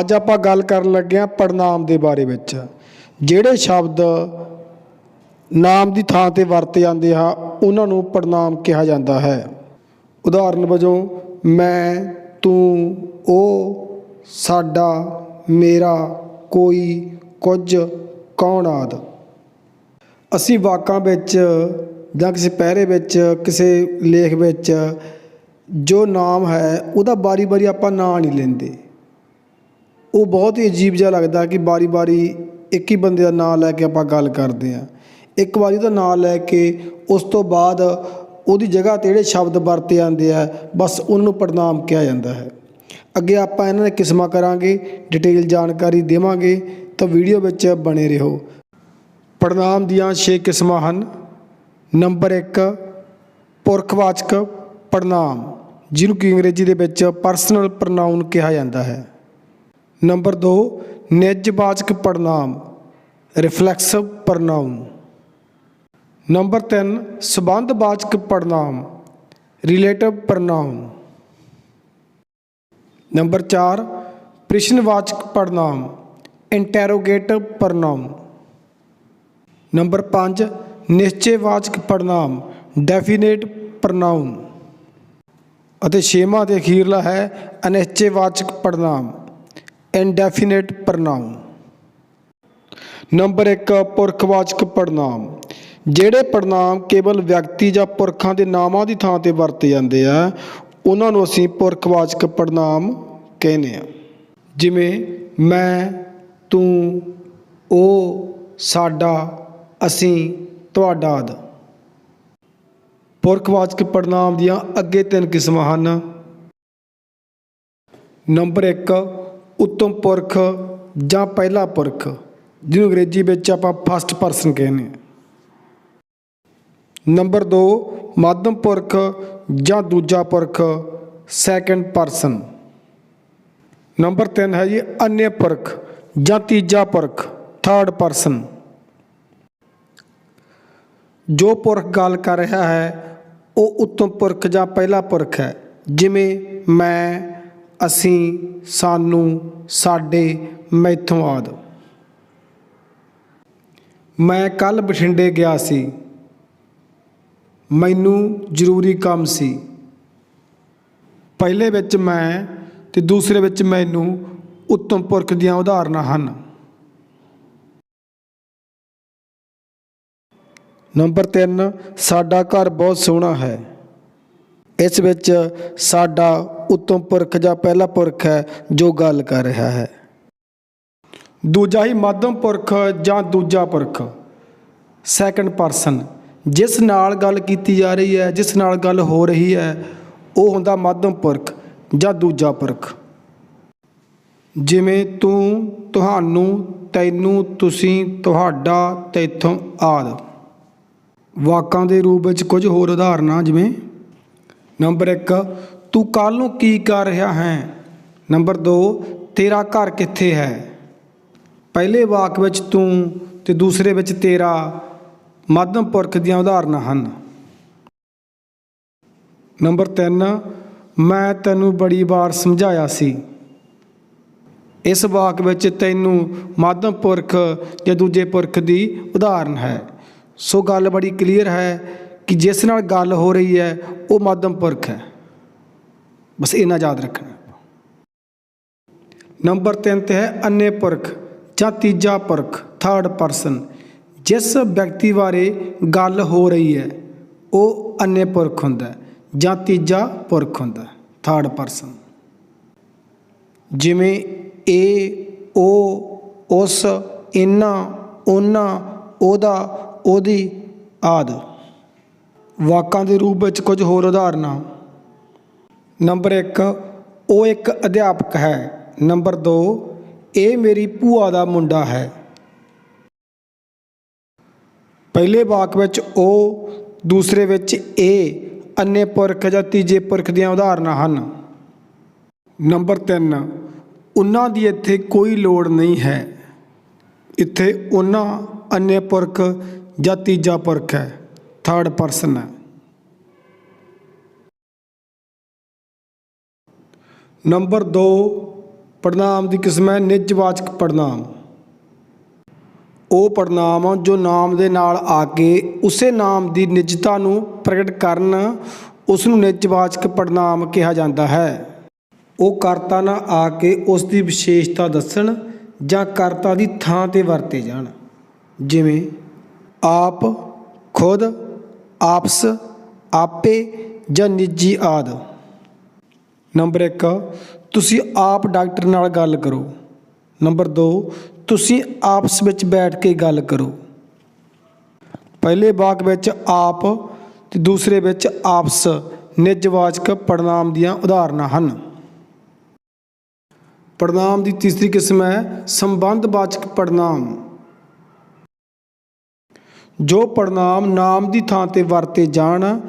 ਅੱਜ ਆਪਾਂ ਗੱਲ ਕਰਨ ਲੱਗੇ ਹਾਂ ਪੜਨਾਮ ਦੇ ਬਾਰੇ ਵਿੱਚ। ਜਿਹੜੇ ਸ਼ਬਦ ਨਾਮ ਦੀ ਥਾਂ ਤੇ ਵਰਤੇ ਜਾਂਦੇ ਆ, ਉਹਨਾਂ ਨੂੰ ਪੜਨਾਮ ਕਿਹਾ ਜਾਂਦਾ ਹੈ। ਉਦਾਹਰਨ ਵਜੋਂ, ਮੈਂ, ਤੂੰ, ਉਹ, ਸਾਡਾ, ਮੇਰਾ, ਕੋਈ, ਕੁਝ, ਕੌਣ ਆਦ। ਅਸੀਂ ਵਾਕਾਂ ਵਿੱਚ ਜਾਂ ਕਿਸੇ ਪਹਿਰੇ ਵਿੱਚ, ਕਿਸੇ ਲੇਖ ਵਿੱਚ ਜੋ ਨਾਮ ਹੈ, ਉਹਦਾ ਬਾਰੀ-ਬਾਰੀ ਆਪਾਂ ਨਾਂ ਨਹੀਂ ਲੈਂਦੇ। ਉਹ ਬਹੁਤ ਹੀ ਅਜੀਬ ਜਿਹਾ ਲੱਗਦਾ ਕਿ ਵਾਰੀ ਵਾਰੀ ਇੱਕ ਹੀ ਬੰਦੇ ਦਾ ਨਾਂ ਲੈ ਕੇ ਆਪਾਂ ਗੱਲ ਕਰਦੇ ਹਾਂ। ਇੱਕ ਵਾਰੀ ਉਹਦਾ ਨਾਂ ਲੈ ਕੇ ਉਸ ਤੋਂ ਬਾਅਦ ਉਹਦੀ ਜਗ੍ਹਾ ਤੇ ਜਿਹੜੇ ਸ਼ਬਦ ਵਰਤੇ ਜਾਂਦੇ ਆ, ਬਸ ਉਹਨੂੰ ਪੜਨਾਮ ਕਿਹਾ ਜਾਂਦਾ ਹੈ। ਅੱਗੇ ਆਪਾਂ ਇਹਨਾਂ ਦੇ ਕਿਸਮਾਂ ਕਰਾਂਗੇ ਡਿਟੇਲ ਜਾਣਕਾਰੀ ਦੇਵਾਂਗੇ, ਤਾਂ ਵੀਡੀਓ ਵਿੱਚ ਬਣੇ ਰਹੋ। ਪੜਨਾਮ ਦੀਆਂ 6 ਕਿਸਮਾਂ ਹਨ। ਨੰਬਰ 1 ਪੁਰਖਵਾਚਕ ਪੜਨਾਮ ਜਿਹਨੂੰ ਕਿ ਅੰਗਰੇਜ਼ੀ ਦੇ ਵਿੱਚ ਪਰਸਨਲ ਪ੍ਰੋਨਾਉਨ ਕਿਹਾ ਜਾਂਦਾ ਹੈ। ਨੰਬਰ 2 ਨਿੱਜਵਾਚਕ ਪੜਨਾਮ ਰਿਫਲੈਕਸਿਵ ਪ੍ਰੋਨਾਉਨ ਨੰਬਰ 3 ਸੰਬੰਧਵਾਚਕ ਪੜਨਾਮ ਰਿਲੇਟਿਵ ਪ੍ਰੋਨਾਉਨ ਨੰਬਰ 4 ਪ੍ਰਸ਼ਨਵਾਚਕ ਪੜਨਾਮ ਇੰਟਰੋਗੇਟਿਵ ਪ੍ਰੋਨਾਉਨ ਨੰਬਰ 5 ਨਿਸ਼ਚੈਵਾਚਕ ਪੜਨਾਮ ਡੈਫੀਨੇਟ ਪ੍ਰੋਨਾਉਨ ਅਤੇ ਛੇਵਾਂ ਤੇ ਅਖੀਰਲਾ ਹੈ ਅਨਿਸ਼ਚੈਵਾਚਕ ਪੜਨਾਮ ਇਨਡੈਫੀਨਿਟ ਪ੍ਰੋਨਾਉਨ ਨੰਬਰ 1 ਪੁਰਖਵਾਚਕ ਪੜਨਾਮ ਜਿਹੜੇ ਪੜਨਾਮ ਕੇਵਲ ਵਿਅਕਤੀ ਜਾਂ ਪੁਰਖਾਂ ਦੇ ਨਾਮਾਂ ਦੀ ਥਾਂ ਤੇ ਵਰਤੇ ਜਾਂਦੇ ਆ, ਉਹਨਾਂ ਨੂੰ ਅਸੀਂ ਪੁਰਖਵਾਚਕ ਪੜਨਾਮ ਕਹਿੰਦੇ ਆ। ਜਿਵੇਂ, ਮੈਂ, ਤੂੰ, ਉਹ, ਸਾਡਾ, ਅਸੀਂ, ਤੁਹਾਡਾ ਆਦਿ। ਪੁਰਖਵਾਚਕ ਪੜਨਾਮ ਦੀਆਂ ਅੱਗੇ ਤਿੰਨ ਕਿਸਮਾਂ ਹਨ। ਨੰਬਰ 1 ਉੱਤਮ ਪੁਰਖ ਜਾਂ ਪਹਿਲਾ ਪੁਰਖ, ਜਿਹਨੂੰ ਅੰਗਰੇਜ਼ੀ ਵਿੱਚ ਆਪਾਂ ਫਸਟ ਪਰਸਨ ਕਹਿੰਦੇ ਹਾਂ। ਨੰਬਰ 2 ਮੱਧਮ ਪੁਰਖ ਜਾਂ ਦੂਜਾ ਪੁਰਖ ਸੈਕੰਡ ਪਰਸਨ ਨੰਬਰ 3 ਹੈ ਜੀ, ਅਨਯ ਪੁਰਖ ਜਾਂ ਤੀਜਾ ਪੁਰਖ ਥਰਡ ਪਰਸਨ ਜੋ ਪੁਰਖ ਗੱਲ ਕਰ ਰਿਹਾ ਹੈ, ਉਹ ਉੱਤਮ ਪੁਰਖ ਜਾਂ ਪਹਿਲਾ ਪੁਰਖ ਹੈ, ਜਿਵੇਂ ਮੈਂ ਅਸੀਂ ਸਾਨੂੰ ਸਾਡੇ ਮੈਥੋਂ ਆਦਿ। ਮੈਂ ਕੱਲ ਬਠਿੰਡੇ ਗਿਆ ਸੀ। ਮੈਨੂੰ ਜ਼ਰੂਰੀ ਕੰਮ ਸੀ। ਪਹਿਲੇ ਵਿੱਚ ਮੈਂ ਤੇ ਦੂਸਰੇ ਵਿੱਚ ਮੈਨੂੰ ਉੱਤਮ ਪੁਰਖ ਦੀਆਂ ਉਦਾਹਰਨਾਂ ਹਨ। ਨੰਬਰ 3 ਸਾਡਾ ਘਰ ਬਹੁਤ ਸੋਹਣਾ ਹੈ। ਇਸ ਵਿੱਚ ਸਾਡਾ ਉੱਤਮ ਪੁਰਖ ਜਾਂ ਪਹਿਲਾ ਪੁਰਖ ਹੈ ਜੋ ਗੱਲ ਕਰ ਰਿਹਾ ਹੈ। ਦੂਜਾ ਹੀ ਮੱਧਮ ਪੁਰਖ ਜਾਂ ਦੂਜਾ ਪੁਰਖ। ਸੈਕੰਡ ਪਰਸਨ ਜਿਸ ਨਾਲ ਗੱਲ ਕੀਤੀ ਜਾ ਰਹੀ ਹੈ, ਜਿਸ ਨਾਲ ਗੱਲ ਹੋ ਰਹੀ ਹੈ, ਉਹ ਹੁੰਦਾ ਮੱਧਮ ਪੁਰਖ ਜਾਂ ਦੂਜਾ ਪੁਰਖ। ਜਿਵੇਂ ਤੂੰ ਤੁਹਾਨੂੰ, ਤੈਨੂੰ ਤੁਸੀਂ, ਤੁਹਾਡਾ, ਤੈਥੋਂ ਆਦਿ। ਵਾਕਾਂ ਦੇ ਰੂਪ ਵਿੱਚ ਕੁਝ ਹੋਰ ਉਦਾਹਰਨਾਂ ਜਿਵੇਂ ਨੰਬਰ 1 ਤੂੰ ਕੱਲ ਨੂੰ ਕੀ ਕਰ ਰਿਹਾ ਹੈ? ਨੰਬਰ 2 ਤੇਰਾ ਘਰ ਕਿੱਥੇ ਹੈ? ਪਹਿਲੇ ਵਾਕ ਵਿੱਚ ਤੂੰ ਤੇ ਦੂਸਰੇ ਵਿੱਚ ਤੇਰਾ ਮੱਧਮ ਪੁਰਖ ਦੀਆਂ ਉਦਾਹਰਨਾਂ ਹਨ। ਨੰਬਰ 3 ਮੈਂ ਤੈਨੂੰ ਬੜੀ ਵਾਰ ਸਮਝਾਇਆ ਸੀ। ਇਸ ਵਾਕ ਵਿੱਚ ਤੈਨੂੰ ਮੱਧਮ ਪੁਰਖ ਜਾਂ ਦੂਜੇ ਪੁਰਖ ਦੀ ਉਦਾਹਰਨ ਹੈ। ਸੋ ਗੱਲ ਬੜੀ ਕਲੀਅਰ ਹੈ ਕਿ ਜਿਸ ਨਾਲ ਗੱਲ ਹੋ ਰਹੀ ਹੈ, ਉਹ ਮੱਧਮ ਪੁਰਖ ਹੈ। ਬਸ ਇਹਨਾਂ ਯਾਦ ਰੱਖਣਾ। ਨੰਬਰ 3 ਤੇ ਹੈ ਅੰਨੇ ਪੁਰਖ ਜਾਂ ਤੀਜਾ ਪੁਰਖ ਥਰਡ ਪਰਸਨ ਜਿਸ ਵਿਅਕਤੀ ਬਾਰੇ ਗੱਲ ਹੋ ਰਹੀ ਹੈ, ਉਹ ਅੰਨੇ ਪੁਰਖ ਹੁੰਦਾ ਜਾਂ ਤੀਜਾ ਪੁਰਖ ਹੁੰਦਾ ਥਰਡ ਪਰਸਨ ਜਿਵੇਂ ਇਹ ਉਹ ਉਸ, ਇਨਾ ਉਹਨਾਂ ਉਹਦਾ, ਉਹਦੀ, ਆਦਿ। ਵਾਕਾਂ ਦੇ ਰੂਪ ਵਿੱਚ ਕੁਝ ਹੋਰ ਉਦਾਹਰਨਾਂ। ਨੰਬਰ 1 ਉਹ ਇੱਕ ਅਧਿਆਪਕ ਹੈ। ਨੰਬਰ 2 ਇਹ ਮੇਰੀ ਭੂਆ ਦਾ ਮੁੰਡਾ ਹੈ। ਪਹਿਲੇ ਵਾਕ ਵਿੱਚ ਉਹ, ਦੂਸਰੇ ਵਿੱਚ ਇਹ ਅੰਨੇ ਪੁਰਖ ਜਾਂ ਤੀਜੇ ਪੁਰਖ ਦੀਆਂ ਉਦਾਹਰਨਾਂ ਹਨ। ਨੰਬਰ 3 ਉਹਨਾਂ ਦੀ ਇੱਥੇ ਕੋਈ ਲੋੜ ਨਹੀਂ ਹੈ। ਇੱਥੇ ਉਹਨਾਂ ਅੰਨੇ ਪੁਰਖ ਜਾਂ ਤੀਜਾ ਪੁਰਖ ਹੈ। ਥਰਡ ਪਰਸਨ ਹੈ ਨੰਬਰ 2 ਪੜਨਾਮ ਦੀ ਕਿਸਮ ਹੈ ਨਿਜਵਾਚਕ ਪੜਨਾਮ ਉਹ ਪੜਨਾਮ ਜੋ ਨਾਮ ਦੇ ਨਾਲ ਆ ਕੇ ਉਸੇ ਨਾਮ ਦੀ ਨਿਜਤਾ ਨੂੰ ਪ੍ਰਗਟ ਕਰਨ ਉਸ ਨੂੰ ਨਿਜਵਾਚਕ ਪੜਨਾਮ ਕਿਹਾ ਜਾਂਦਾ ਹੈ। ਉਹ ਕਰਤਾ ਨਾਲ ਆ ਕੇ ਉਸ ਦੀ ਵਿਸ਼ੇਸ਼ਤਾ ਦੱਸਣ ਜਾਂ ਕਰਤਾ ਦੀ ਥਾਂ ਤੇ ਵਰਤੇ ਜਾਣ। ਜਿਵੇਂ, ਆਪ, ਖੁਦ ਆਪਸ, ਆਪੇ ਜਾਂ ਨਿੱਜੀ ਆਦਿ। ਨੰਬਰ 1 ਤੁਸੀਂ ਆਪ ਡਾਕਟਰ ਨਾਲ ਗੱਲ ਕਰੋ। ਨੰਬਰ 2 ਤੁਸੀਂ ਆਪਸ ਵਿੱਚ ਬੈਠ ਕੇ ਗੱਲ ਕਰੋ। ਪਹਿਲੇ ਵਾਕ ਵਿੱਚ ਆਪ ਤੇ ਦੂਸਰੇ ਵਿੱਚ ਆਪਸ ਨਿਜਵਾਚਕ ਪੜਨਾਮ ਦੀਆਂ ਉਦਾਹਰਨਾਂ ਹਨ। ਪੜਨਾਮ ਦੀ ਤੀਸਰੀ ਕਿਸਮ ਹੈ ਸੰਬੰਧਵਾਚਕ ਪੜਨਾਮ ਜੋ ਪੜਨਾਮ ਨਾਮ ਦੀ ਥਾਂ ਤੇ ਵਰਤੇ ਜਾਣ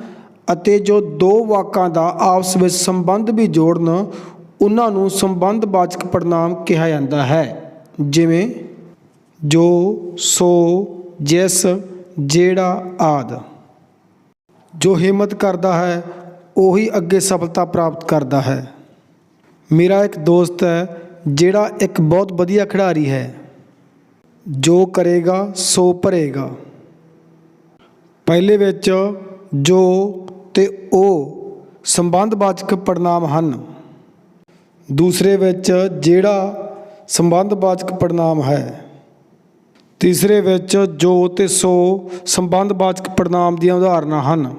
ਅਤੇ ਜੋ ਦੋ ਵਾਕਾਂ ਦਾ ਆਪਸ ਵਿੱਚ ਸੰਬੰਧ ਵੀ ਜੋੜਨ, ਉਹਨਾਂ ਨੂੰ ਸੰਬੰਧਵਾਚਕ ਪੜਨਾਮ ਕਿਹਾ ਜਾਂਦਾ ਹੈ। ਜਿਵੇਂ, ਜੋ, ਸੋ, ਜਿਸ, ਜਿਹੜਾ, ਆਦ। ਜੋ ਹਿੰਮਤ ਕਰਦਾ ਹੈ, ਉਹੀ ਅੱਗੇ ਸਫਲਤਾ ਪ੍ਰਾਪਤ ਕਰਦਾ ਹੈ। ਮੇਰਾ ਇੱਕ ਦੋਸਤ ਹੈ, ਜਿਹੜਾ ਇੱਕ ਬਹੁਤ ਵਧੀਆ ਖਿਡਾਰੀ ਹੈ। ਜੋ ਕਰੇਗਾ, ਸੋ ਭਰੇਗਾ। ਪਹਿਲੇ ਵਿੱਚ ਜੋ ਤੇ ਉਹ ਸੰਬੰਧਵਾਚਕ ਪੜਨਾਮ ਹਨ। ਦੂਸਰੇ ਵਿੱਚ ਜਿਹੜਾ ਸੰਬੰਧਵਾਚਕ ਪੜਨਾਮ ਹੈ। ਤੀਸਰੇ ਵਿੱਚ ਜੋ ਤੇ ਸੋ ਸੰਬੰਧਵਾਚਕ ਪੜਨਾਮ ਦੀਆਂ ਉਦਾਹਰਨਾਂ ਹਨ।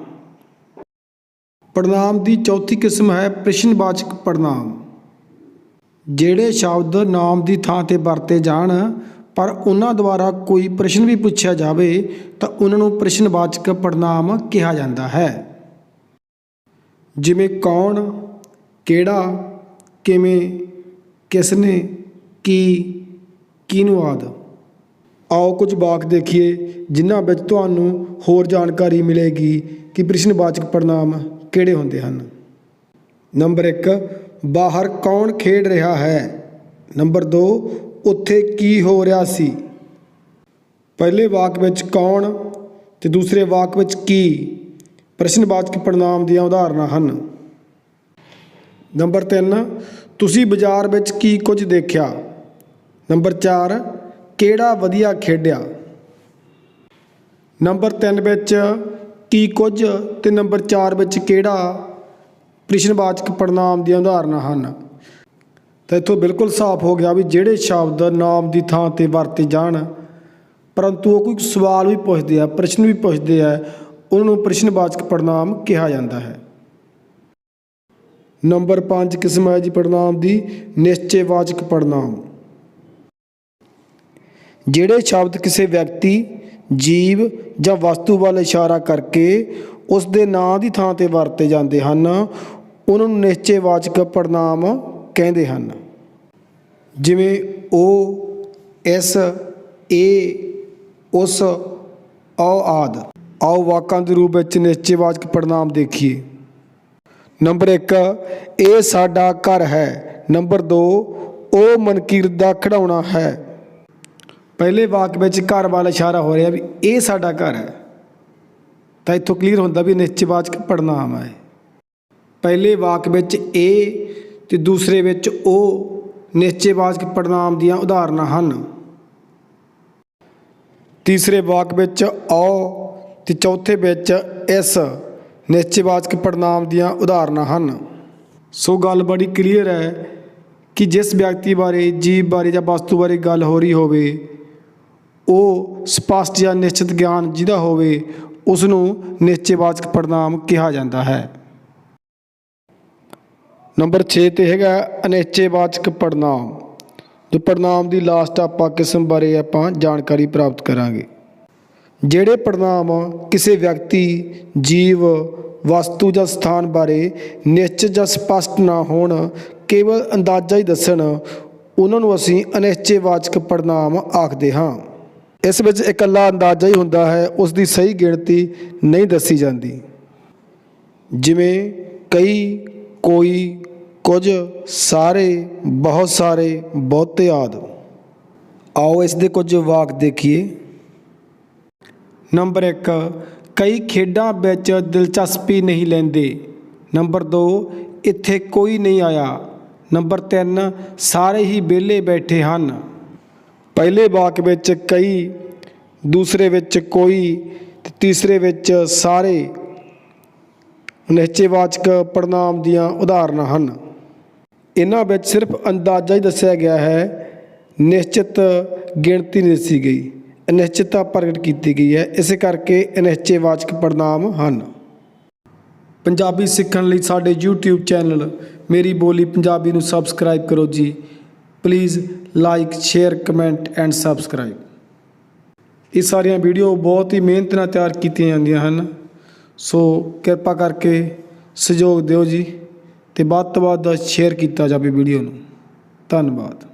ਪੜਨਾਮ ਦੀ ਚੌਥੀ ਕਿਸਮ ਹੈ ਪ੍ਰਸ਼ਨਵਾਚਕ ਪੜਨਾਮ ਜਿਹੜੇ ਸ਼ਬਦ ਨਾਮ ਦੀ ਥਾਂ ਤੇ ਵਰਤੇ ਜਾਣ ਪਰ ਉਹਨਾਂ ਦੁਆਰਾ ਕੋਈ ਪ੍ਰਸ਼ਨ ਵੀ ਪੁੱਛਿਆ ਜਾਵੇ ਤਾਂ ਉਹਨਾਂ ਨੂੰ ਪ੍ਰਸ਼ਨਵਾਚਕ ਪੜਨਾਮ ਕਿਹਾ ਜਾਂਦਾ ਹੈ। ਜਿਵੇਂ ਕੌਣ, ਕਿਹੜਾ, ਕਿਵੇਂ ਕਿਸ ਨੇ ਕੀ, ਕਿਹਨੂੰ ਆਦ। ਆਓ ਕੁਝ ਵਾਕ ਦੇਖੀਏ ਜਿਨ੍ਹਾਂ ਵਿੱਚ ਤੁਹਾਨੂੰ ਹੋਰ ਜਾਣਕਾਰੀ ਮਿਲੇਗੀ ਕਿ ਪ੍ਰਸ਼ਨਵਾਚਕ ਪੜਨਾਮ ਕਿਹੜੇ ਹੁੰਦੇ ਹਨ। ਨੰਬਰ 1 ਬਾਹਰ ਕੌਣ ਖੇਡ ਰਿਹਾ ਹੈ? ਨੰਬਰ 2 ਉੱਥੇ ਕੀ ਹੋ ਰਿਹਾ ਸੀ? ਪਹਿਲੇ ਵਾਕ ਵਿੱਚ ਕੌਣ ਤੇ ਦੂਸਰੇ ਵਾਕ ਵਿੱਚ ਕੀ? ਪ੍ਰਸ਼ਨਵਾਚਕ ਪੜਨਾਮ ਦੀਆਂ ਉਦਾਹਰਨਾਂ ਹਨ। ਨੰਬਰ 3 ਤੁਸੀਂ ਬਾਜ਼ਾਰ ਵਿੱਚ ਕੀ ਕੁਝ ਦੇਖਿਆ? ਨੰਬਰ 4 ਕਿਹੜਾ ਵਧੀਆ ਖੇਡਿਆ? ਨੰਬਰ 3 ਵਿੱਚ ਕੀ ਕੁਝ ਤੇ ਨੰਬਰ 4 ਵਿੱਚ ਕਿਹੜਾ ਪ੍ਰਸ਼ਨਵਾਚਕ ਪੜਨਾਮ ਦੀਆਂ ਉਦਾਹਰਨਾਂ ਹਨ? ਤਾਂ ਇੱਥੋਂ ਬਿਲਕੁਲ ਸਾਫ਼ ਹੋ ਗਿਆ ਵੀ ਜਿਹੜੇ ਸ਼ਬਦ ਨਾਮ ਦੀ ਥਾਂ ਤੇ ਵਰਤੇ ਜਾਣ, ਪਰੰਤੂ ਉਹ ਕੋਈ ਸਵਾਲ ਵੀ ਪੁੱਛਦੇ ਆ, ਪ੍ਰਸ਼ਨ ਵੀ ਪੁੱਛਦੇ ਆ, ਉਹਨਾਂ ਨੂੰ ਪ੍ਰਸ਼ਨਵਾਚਕ ਪੜਨਾਮ ਕਿਹਾ ਜਾਂਦਾ ਹੈ। ਨੰਬਰ 5 ਕਿਸਮ ਹੈ ਜੀ ਪੜਨਾਮ ਦੀ, ਨਿਸ਼ਚੈਵਾਚਕ ਪੜਨਾਮ ਜਿਹੜੇ ਸ਼ਬਦ ਕਿਸੇ ਵਿਅਕਤੀ, ਜੀਵ ਜਾਂ ਵਸਤੂ ਵੱਲ ਇਸ਼ਾਰਾ ਕਰਕੇ ਉਸ ਦੇ ਨਾਂ ਦੀ ਥਾਂ ਤੇ ਵਰਤੇ ਜਾਂਦੇ ਹਨ, ਉਹਨਾਂ ਨੂੰ ਨਿਸ਼ਚੈਵਾਚਕ ਪੜਨਾਮ ਕਹਿੰਦੇ ਹਨ। ਜਿਵੇਂ ਉਹ ਇਸ, ਇਹ, ਉਸ, ਔ ਆਦ। ਆਓ ਵਾਕਾਂ ਦੇ ਰੂਪ ਵਿੱਚ ਨਿਸ਼ਚੈਵਾਚਕ ਪੜਨਾਮ ਦੇਖੀਏ। ਨੰਬਰ 1 ਇਹ ਸਾਡਾ ਘਰ ਹੈ। ਨੰਬਰ 2 ਉਹ ਮਨਕੀਰਤ ਦਾ ਖਿਡੌਣਾ ਹੈ। ਪਹਿਲੇ ਵਾਕ ਵਿੱਚ ਘਰ ਵੱਲ ਇਸ਼ਾਰਾ ਹੋ ਰਿਹਾ ਵੀ ਇਹ ਸਾਡਾ ਘਰ ਹੈ। ਤਾਂ ਇੱਥੋਂ ਕਲੀਅਰ ਹੁੰਦਾ ਵੀ ਨਿਸ਼ਚੈਵਾਚਕ ਪੜਨਾਮ ਹੈ। ਪਹਿਲੇ ਵਾਕ ਵਿੱਚ ਇਹ ਤੇ ਦੂਸਰੇ ਵਿੱਚ ਉਹ ਨਿਸ਼ਚੈਵਾਚਕ ਪੜਨਾਮ ਦੀਆਂ ਉਦਾਹਰਨਾਂ ਹਨ। ਤੀਸਰੇ ਵਾਕ ਵਿੱਚ ਔ ਤੇ ਚੌਥੇ ਵਿੱਚ ਇਸ ਨਿਸ਼ਚੇਵਾਚਕ ਪੜਨਾਮ ਦੀਆਂ ਉਦਾਹਰਨਾਂ ਹਨ। ਸੋ ਗੱਲ ਬੜੀ ਕਲੀਅਰ ਹੈ ਕਿ ਜਿਸ ਵਿਅਕਤੀ ਬਾਰੇ, ਜੀਵ ਬਾਰੇ ਜਾਂ ਵਸਤੂ ਬਾਰੇ ਗੱਲ ਹੋ ਰਹੀ ਹੋਵੇ ਉਹ ਸਪਸ਼ਟ ਜਾਂ ਨਿਸ਼ਚਿਤ ਗਿਆਨ ਜਿਹਦਾ ਹੋਵੇ ਉਸ ਨੂੰ ਨਿਸ਼ਚੈਵਾਚਕ ਪੜਨਾਮ ਕਿਹਾ ਜਾਂਦਾ ਹੈ। ਨੰਬਰ 6 ਤੇ ਹੈਗਾ ਅਨਿਸ਼ਚੈਵਾਚਕ ਪੜਨਾਮ ਜੋ ਪੜਨਾਮ ਦੀ ਲਾਸਟ ਆਪਾਂ ਕਿਸਮ ਬਾਰੇ ਆਪਾਂ ਜਾਣਕਾਰੀ ਪ੍ਰਾਪਤ ਕਰਾਂਗੇ। ਜਿਹੜੇ ਪੜਨਾਮ ਕਿਸੇ ਵਿਅਕਤੀ, ਜੀਵ, ਵਸਤੂ ਜਾਂ ਸਥਾਨ ਬਾਰੇ ਨਿਸ਼ਚਿਤ ਜਾਂ ਸਪਸ਼ਟ ਨਾ ਹੋਣ, ਕੇਵਲ ਅੰਦਾਜ਼ਾ ਹੀ ਦੱਸਣ, ਉਹਨਾਂ ਨੂੰ ਅਸੀਂ ਅਨਿਸ਼ਚੈਵਾਚਕ ਪੜਨਾਮ ਆਖਦੇ ਹਾਂ। ਇਸ ਵਿੱਚ ਇਕੱਲਾ ਅੰਦਾਜ਼ਾ ਹੀ ਹੁੰਦਾ ਹੈ, ਉਸ ਦੀ ਸਹੀ ਗਿਣਤੀ ਨਹੀਂ ਦੱਸੀ ਜਾਂਦੀ। ਜਿਵੇਂ ਕਈ, ਕੋਈ ਕੁਝ ਸਾਰੇ, ਬਹੁਤ ਸਾਰੇ, ਬਹੁਤੇ ਆਦ। ਆਓ ਇਸ ਦੇ ਕੁਝ ਵਾਕ ਦੇਖੀਏ। ਨੰਬਰ 1 ਕਈ ਖੇਡਾਂ ਵਿੱਚ ਦਿਲਚਸਪੀ ਨਹੀਂ ਲੈਂਦੇ। ਨੰਬਰ 2 ਇੱਥੇ ਕੋਈ ਨਹੀਂ ਆਇਆ। ਨੰਬਰ 3 ਸਾਰੇ ਹੀ ਵਿਹਲੇ ਬੈਠੇ ਹਨ। ਪਹਿਲੇ ਵਾਕ ਵਿੱਚ ਕਈ, ਦੂਸਰੇ ਵਿੱਚ ਕੋਈ, ਤੇ ਤੀਸਰੇ ਵਿੱਚ ਸਾਰੇ। ਨਿਸ਼ਚੈਵਾਚਕ ਪੜਨਾਮ ਦੀਆਂ ਉਦਾਹਰਨਾਂ ਹਨ। ਇਹਨਾਂ ਵਿੱਚ ਸਿਰਫ ਅੰਦਾਜ਼ਾ ਹੀ ਦੱਸਿਆ ਗਿਆ ਹੈ, ਨਿਸ਼ਚਿਤ ਗਿਣਤੀ ਨਹੀਂ ਦੱਸੀ ਗਈ। ਅਨਿਸ਼ਚਿਤਤਾ ਪ੍ਰਗਟ ਕੀਤੀ ਗਈ ਹੈ। ਇਸੇ ਕਰਕੇ ਅਨਿਸ਼ਚੈਵਾਚਕ ਪੜਨਾਮ ਹਨ। ਪੰਜਾਬੀ ਸਿੱਖਣ ਲਈ ਸਾਡੇ YouTube ਚੈਨਲ ਮੇਰੀ ਬੋਲੀ ਪੰਜਾਬੀ ਨੂੰ ਸਬਸਕ੍ਰਾਈਬ ਕਰੋ ਜੀ। Please like share comment and subscribe ਇਹ ਸਾਰੀਆਂ ਵੀਡੀਓ ਬਹੁਤ ਹੀ ਮਿਹਨਤ ਨਾਲ ਤਿਆਰ ਕੀਤੀਆਂ ਜਾਂਦੀਆਂ ਹਨ। ਸੋ ਕਿਰਪਾ ਕਰਕੇ ਸਹਿਯੋਗ ਦਿਓ ਜੀ। ਅਤੇ ਵੱਧ ਤੋਂ ਵੱਧ ਸ਼ੇਅਰ ਕੀਤਾ ਜਾਵੇ ਵੀਡੀਓ ਨੂੰ। ਧੰਨਵਾਦ।